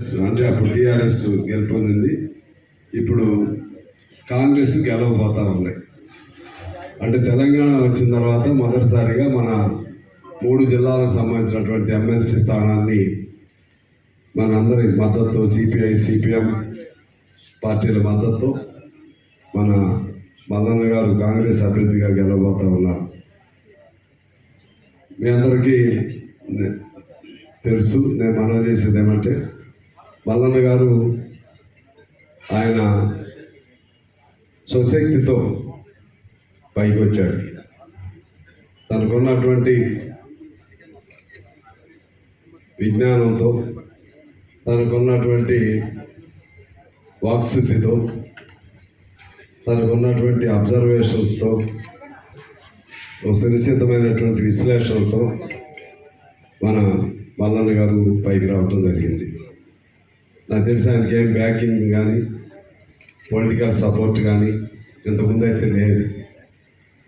అంటే అప్పుడు టీఆర్ఎస్ గెలుపొందింది. ఇప్పుడు కాంగ్రెస్ గెలవబోతా ఉంది. అంటే తెలంగాణ వచ్చిన తర్వాత మొదటిసారిగా మన మూడు జిల్లాలకు సంబంధించినటువంటి ఎమ్మెల్సీ స్థానాన్ని మనందరి మద్దతు సిపిఐ సిపిఎం పార్టీల మద్దతు మన మల్లన్న గారు కాంగ్రెస్ అభ్యర్థిగా గెలవబోతా ఉన్నారు. మీ అందరికీ తెలుసు నేను మనవి చేసేది ఏమంటే మల్లన్న గారు ఆయన స్వశక్తితో పైకి వచ్చాడు. తనకున్నటువంటి విజ్ఞానంతో తనకున్నటువంటి వాక్శుద్ధితో తనకున్నటువంటి అబ్జర్వేషన్స్తో సునిశ్చితమైనటువంటి విశ్లేషణతో మన మల్లన్న గారు పైకి రావటం జరిగింది. నాకు తెలిసి ఆయనకి ఏం బ్యాకింగ్ కానీ పొలిటికల్ సపోర్ట్ కానీ ఇంతకుముందు అయితే లేదు.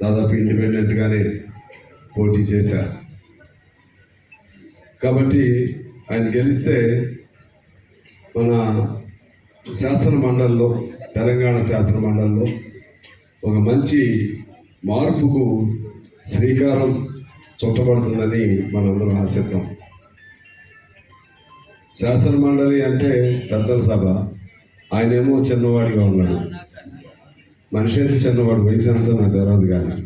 దాదాపు ఇండిపెండెంట్గానే పోటీ చేశారు కాబట్టి ఆయన గెలిస్తే మన శాసన మండలిలో తెలంగాణ శాసన మండలిలో ఒక మంచి మార్పుకు శ్రీకారం చుట్టబడుతుందని మనందరం ఆశిద్దాం. శాసన మండలి అంటే పెద్దల సభ. ఆయనేమో చిన్నవాడిగా ఉన్నాడు. మనిషి అయితే చిన్నవాడు వయసు ఎంతో నాకు తెలియదు కానీ.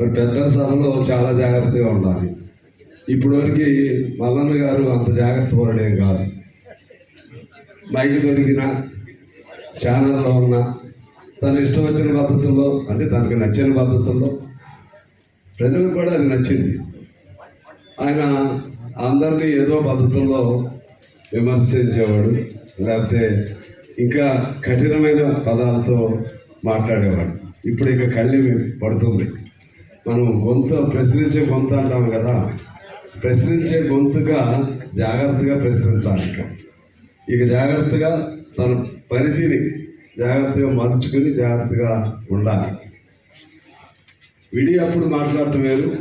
మరి పెద్దల సభలో చాలా జాగ్రత్తగా ఉండాలి. ఇప్పటివరకు మల్లన్న గారు అంత జాగ్రత్త పడేం కాదు. మైక్ దొరికిన ఛానల్లో ఉన్న తన ఇష్టం వచ్చిన పద్ధతుల్లో అంటే తనకు నచ్చిన పద్ధతుల్లో ప్రజలకు కూడా అది నచ్చింది. ఆయన అందరినీ ఏదో పద్ధతుల్లో విమర్శించేవాడు లేకపోతే ఇంకా కఠినమైన పదాలతో మాట్లాడేవాడు. ఇప్పుడు ఇక కళ్ళి పడుతుంది. మనం గొంత ప్రశ్నించే గొంతు అంటాం కదా ప్రశ్నించే గొంతుగా జాగ్రత్తగా ప్రశ్నించాలి ఇక. ఇక జాగ్రత్తగా తన పరిధిని జాగ్రత్తగా మలుచుకుని జాగ్రత్తగా ఉండాలి. విడి అప్పుడు మాట్లాడటం వేరు.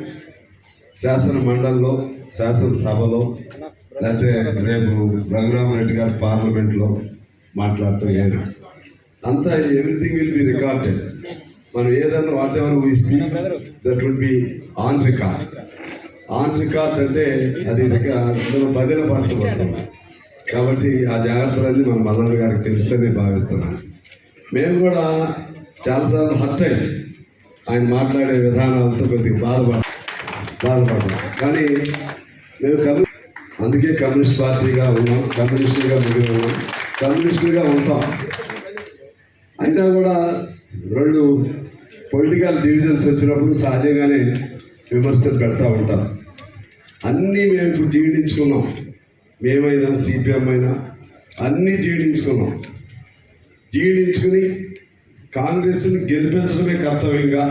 శాసన మండలిలో శాసనసభలో లేకపోతే రేపు రఘురామరెడ్డి గారి పార్లమెంట్లో మాట్లాడటం ఏదో అంతా ఎవ్రీథింగ్ విల్ బి రికార్డెడ్ మనం ఏదన్నా whatever we speak that will be on record on record అంటే అది రికార్డ్ బదిలపరచబడుతుంది కాబట్టి ఆ జాగ్రత్తలన్నీ మన మల్లన్న గారికి తెలుసని భావిస్తున్నాను. మేము కూడా చాలాసార్లు హర్ట్ అయ్యి. ఆయన మాట్లాడే విధానాలతో కొద్దిగా బాధపడ బాధపడ్డాం. కానీ మేము కలు అందుకే కమ్యూనిస్ట్ పార్టీగా ఉన్నాం కమ్యూనిస్టులుగా మిగిలి ఉన్నాం కమ్యూనిస్టులుగా ఉంటాం. అయినా కూడా రెండు పొలిటికల్ డివిజన్స్ వచ్చినప్పుడు సహజంగానే విమర్శలు పెడతా ఉంటాం. అన్నీ మేము ఇప్పుడు జీడించుకున్నాం. మేమైనా సిపిఎం అయినా అన్నీ జీడించుకున్నాం. జీడించుకుని కాంగ్రెస్ని గెలిపించడమే కర్తవ్యంగా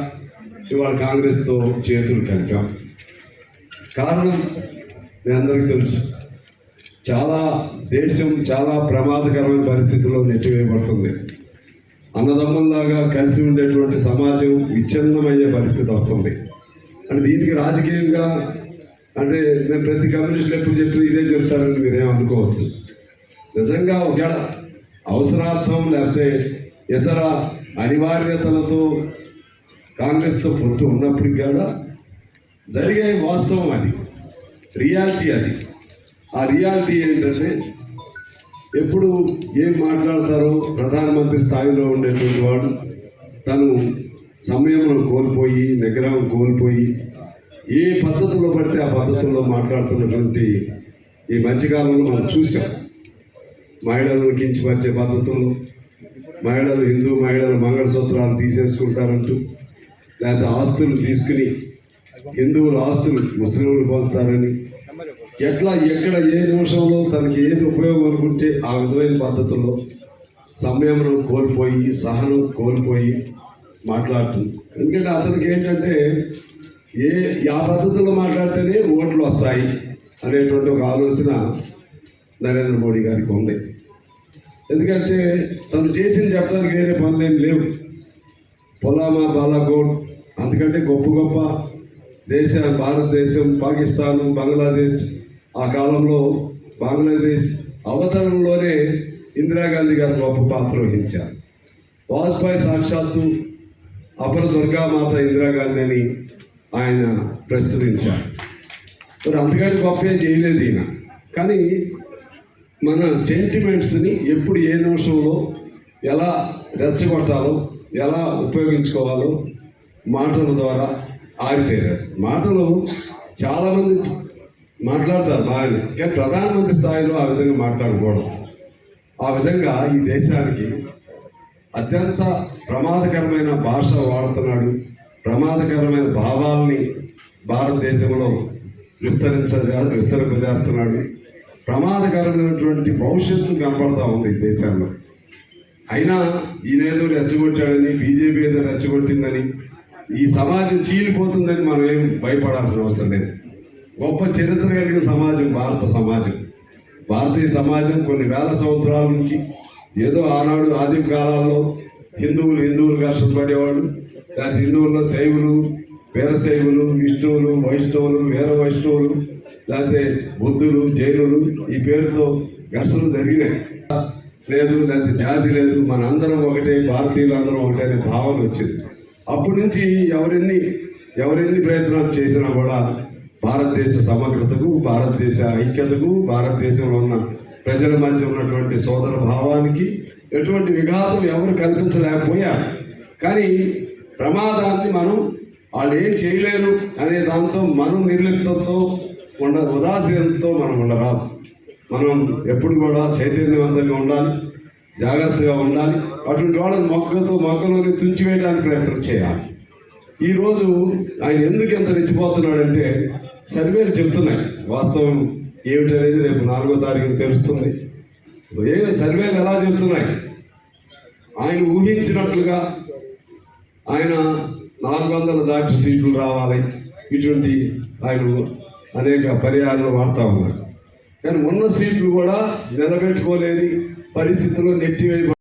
ఇవాళ కాంగ్రెస్తో చేతులు కలిపాం కారణం మీ అందరికీ తెలుసు. చాలా దేశం చాలా ప్రమాదకరమైన పరిస్థితుల్లో నెట్టివేయబడుతుంది. అన్నదమ్ముల్లాగా కలిసి ఉండేటువంటి సమాజం విచ్ఛిన్నమయ్యే పరిస్థితి వస్తుంది. అంటే దీనికి రాజకీయంగా అంటే నేను ప్రతి కమ్యూనిస్టులు ఎప్పుడు చెప్పి ఇదే చెప్తారని మీరేం అనుకోవద్దు. నిజంగా ఒకవేళ అవసరార్థం లేకపోతే ఇతర అనివార్యతలతో కాంగ్రెస్తో పొత్తు ఉన్నప్పటికీ కూడా జరిగే వాస్తవం అది. రియాలిటీ అది. ఆ రియాలిటీ ఏంటంటే ఎప్పుడు ఏం మాట్లాడతారో ప్రధానమంత్రి స్థాయిలో ఉండేటువంటి వాడు తను సమయంలో కోల్పోయి నిగ్రహం కోల్పోయి ఏ పద్ధతిలో పడితే ఆ పద్ధతుల్లో మాట్లాడుతున్నటువంటి ఈ మధ్యకాలంలో మనం చూసాం. మహిళలను కించపరిచే పద్ధతుల్లో మహిళలు హిందూ మహిళలు మంగళసూత్రాలు తీసేసుకుంటారంటూ లేకపోతే ఆస్తులు తీసుకుని హిందువుల ఆస్తులు ముస్లింలు పోస్తారని ఎట్లా ఎక్కడ ఏ నిమిషంలో తనకి ఏది ఉపయోగం అనుకుంటే ఆ విధమైన పద్ధతుల్లో సంయమనం కోల్పోయి సహనం కోల్పోయి మాట్లాడుతుంది. ఎందుకంటే అతనికి ఏంటంటే ఏ ఆ పద్ధతిలో మాట్లాడితేనే ఓట్లు వస్తాయి అనేటువంటి ఒక ఆలోచన నరేంద్ర మోడీ గారికి ఉంది. ఎందుకంటే తను చేసింది చెప్పడానికి వేరే పనులేం లేవు. పొలామా బాలాకోట్ అందుకంటే గొప్ప గొప్ప దేశ భారతదేశం పాకిస్తాన్ బంగ్లాదేశ్ ఆ కాలంలో బంగ్లాదేశ్ అవతరణలోనే ఇందిరాగాంధీ గారు గొప్ప పాత్ర వహించారు. వాజ్పేయి సాక్షాత్తు అపర దుర్గామాత ఇందిరాగాంధీ అని ఆయన ప్రస్తుతించారు మరి అంతకంటే గొప్ప ఏం చేయలేదు ఈయన. కానీ మన సెంటిమెంట్స్ని ఎప్పుడు ఏ నిమిషంలో ఎలా రెచ్చగొట్టాలో ఎలా ఉపయోగించుకోవాలో మాటల ద్వారా ఆరితేరారు. మాటలు చాలామంది మాట్లాడతారు బాగానే కానీ ప్రధానమంత్రి స్థాయిలో ఆ విధంగా మాట్లాడకూడదు. ఆ విధంగా ఈ దేశానికి అత్యంత ప్రమాదకరమైన భాష వాడుతున్నాడు. ప్రమాదకరమైన భావాల్ని భారతదేశంలో విస్తరించ విస్తరింపజేస్తున్నాడు. ప్రమాదకరమైనటువంటి భవిష్యత్తు కనపడతా ఉంది ఈ దేశంలో అయినా ఈయనేదో రెచ్చగొట్టాడని బీజేపీ ఏదో రెచ్చగొట్టిందని ఈ సమాజం చీలిపోతుందని మనం ఏం భయపడాల్సిన అవసరం లేదు. గొప్ప చరిత్ర కలిగిన సమాజం భారత సమాజం. భారతీయ సమాజం కొన్ని వేల సంవత్సరాల నుంచి ఏదో ఆనాడు ఆదిమ కాలాల్లో హిందువులు హిందువులు పడేవాళ్ళు లేకపోతే హిందువుల్లో శైవులు వీరశైవులు విష్ణువులు వైష్ణవులు వీర వైష్ణవులు లేకపోతే బుద్ధులు జైనులు ఈ పేరుతో ఘర్షణలు జరిగినాయి. లేదు లేకపోతే జాతి లేదు మన అందరం ఒకటే భారతీయులు అందరం ఒకటే అనే భావన వచ్చింది. అప్పటి నుంచి ఎవరెన్ని ఎవరెన్ని ప్రయత్నాలు చేసినా కూడా భారతదేశ సమగ్రతకు భారతదేశ ఐక్యతకు భారతదేశంలో ఉన్న ప్రజల మధ్య ఉన్నటువంటి సోదర భావానికి ఎటువంటి విఘాతం ఎవరు కల్పించలేకపోయారు. కానీ ప్రమాదాన్ని మనం వాళ్ళు ఏం చేయలేరు అనే దాంతో మనం నిర్లిప్తంతో ఉండ ఉదాసీనతతో మనం ఉండరాదు. మనం ఎప్పుడు కూడా చైతన్యవంతంగా ఉండాలి జాగ్రత్తగా ఉండాలి అటువంటి వాళ్ళని మొక్కతో మొక్కలోని తుంచివేయడానికి ప్రయత్నం చేయాలి. ఈరోజు ఆయన ఎందుకు ఎంత రెచ్చిపోతున్నాడంటే సర్వేలు చెప్తున్నాయి వాస్తవం ఏమిటనేది రేపు నాలుగో తారీఖున తెలుస్తుంది. ఏ సర్వేలు ఎలా చెప్తున్నాయి ఆయన ఊహించినట్లుగా ఆయన నాలుగు వందల దాటి సీట్లు రావాలి. ఇటువంటి ఆయన అనేక పర్యాలను వాడుతూ ఉన్నారు కానీ ఉన్న సీట్లు కూడా నిలబెట్టుకోలేని పరిస్థితుల్లో నెట్టివేయ